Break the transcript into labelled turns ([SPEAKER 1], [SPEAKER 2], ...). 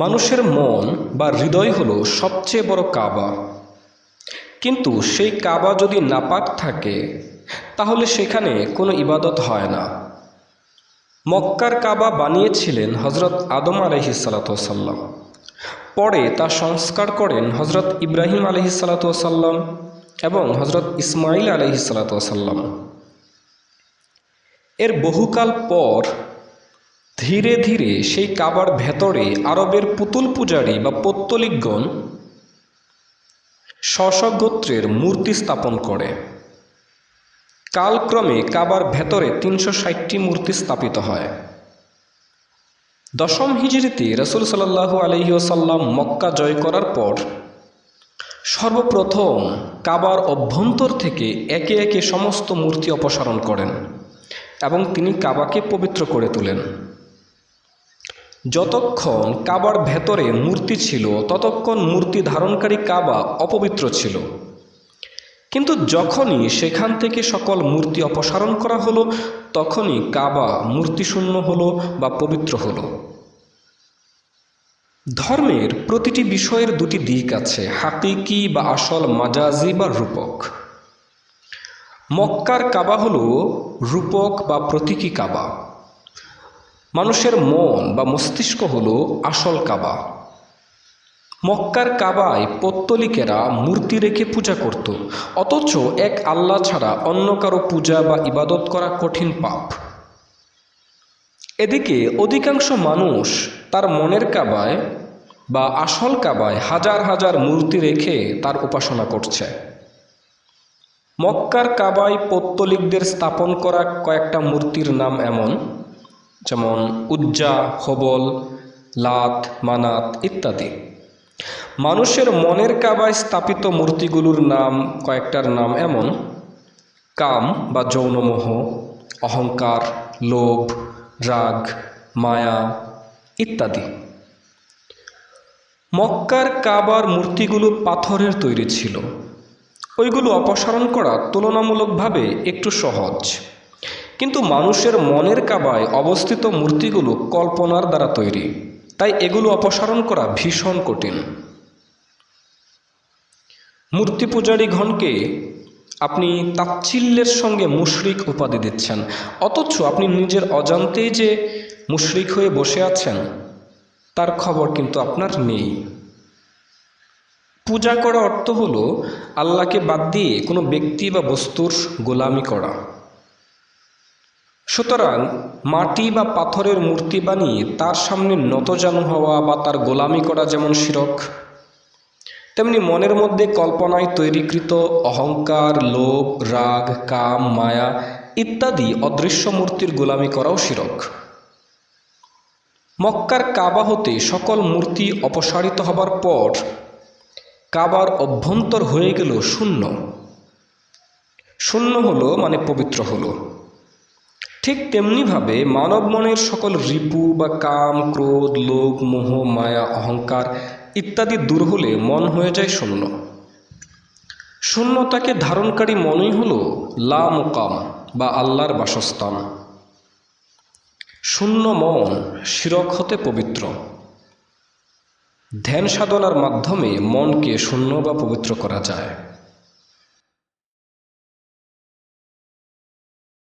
[SPEAKER 1] মানুষের মন বা হৃদয় হলো সবচেয়ে বড় কাবা। কিন্তু সেই কাবা যদি নাপাক থাকে, তাহলে সেখানে কোনো ইবাদত হয় না। মক্কার কাবা বানিয়েছিলেন হজরত আদম আলহিসাল্লাম পরে তা সংস্কার করেন হজরত ইব্রাহিম আলহিসাল্লাম এবং হজরত ইসমাইল আলহিসাল্লাম এর বহুকাল পর ধীরে ধীরে সেই কাবার ভেতরে আরবের পুতুল পূজারী বা পত্তলিকগণ গোত্রের মূর্তি স্থাপন করে। কালক্রমে কাবার ভেতরে তিনশো ষাটটি মূর্তি স্থাপিত হয়। দশম হিজড়িতে রসুল সাল্লাহু আলহিউসাল্লাম মক্কা জয় করার পর সর্বপ্রথম কাবার অভ্যন্তর থেকে একে একে সমস্ত মূর্তি অপসারণ করেন এবং তিনি কাবাকে পবিত্র করে তোলেন। যতক্ষণ কাবার ভেতরে মূর্তি ছিল, ততক্ষণ মূর্তি ধারণকারী কাবা অপবিত্র ছিল। কিন্তু যখনই সেখান থেকে সকল মূর্তি অপসারণ করা হলো, তখনই কাবা মূর্তিশূন্য হলো বা পবিত্র হলো। ধর্মের প্রতিটি বিষয়ের দুটি দিক আছে, হাকিকি বা আসল মাজাজি বা রূপক। মক্কার কাবা হলো রূপক বা প্রতীকী কাবা। মানুষের মন বা মস্তিষ্ক হলো আসল কাবা। মক্কার কাবায় পত্তলিকেরা মূর্তি রেখে পূজা করত, অথচ এক আল্লাহ ছাড়া অন্য কারও পূজা বা ইবাদত করা কঠিন পাপ। এদিকে অধিকাংশ মানুষ তার মনের কাবায় বা আসল কাবায় হাজার হাজার মূর্তি রেখে তার উপাসনা করছে। মক্কার কাবায় পত্তলিকদের স্থাপন করা কয়েকটা মূর্তির নাম এমন। যেমন উজ্জা, হবল, লাত, মানাত ইত্যাদি। মানুষের মনের কাবায় স্থাপিত মূর্তিগুলোর নাম, কয়েকটার নাম এমন। কাম বা যৌনমোহ, অহংকার, লোভ, রাগ, মায়া ইত্যাদি। মক্কার কাবার মূর্তিগুলো পাথরের তৈরি ছিল। ওইগুলো অপসারণ করা তুলনামূলকভাবে একটু সহজ। কিন্তু মানুষের মনের কাবায় অবস্থিত মূর্তিগুলো কল্পনার দ্বারা তৈরি। তাই এগুলো অপসারণ করা ভীষণ কঠিন। মূর্তি পূজারীগণকে আপনি তাচ্ছিল্যের সঙ্গে মুশরিক উপাধি দিচ্ছেন। অথচ আপনি নিজের অজান্তেই যে মুশরিক হয়ে বসে আছেন, তার খবর কিন্তু আপনার নেই। পূজা করা অর্থ হলো আল্লাহকে বাদ দিয়ে কোনো ব্যক্তি বা বস্তুর গোলামি করা। সুতরাং মাটি বা পাথরের মূর্তি বানিয়ে তার সামনে নতজানু হওয়া বা তার গোলামি করা যেমন শিরক, তেমনি মনের মধ্যে কল্পনায় তৈরিকৃত অহংকার, লোভ, রাগ, কাম, মায়া ইত্যাদি অদৃশ্য মূর্তির গোলামি করাও শিরক। মক্কার কাবা হতে সকল মূর্তি অপসারিত হবার পর কাবার অভ্যন্তর হয়ে গেল শূন্য। শূন্য হলো মানে পবিত্র হলো। ঠিক তেমনিভাবে মানব মনের সকল রিপু বা কাম, ক্রোধ, লোভ, মোহ, মায়া, অহংকার ইত্যাদি দূর হলে মন হয়ে যায় শূন্য। শূন্যতাকে ধারণকারী মনই হল লা মোকাম বা আল্লাহর বাসস্থান। শূন্য মন শিরক হতে পবিত্র। ধ্যান সাধনার মাধ্যমে মনকে শূন্য বা পবিত্র করা যায়।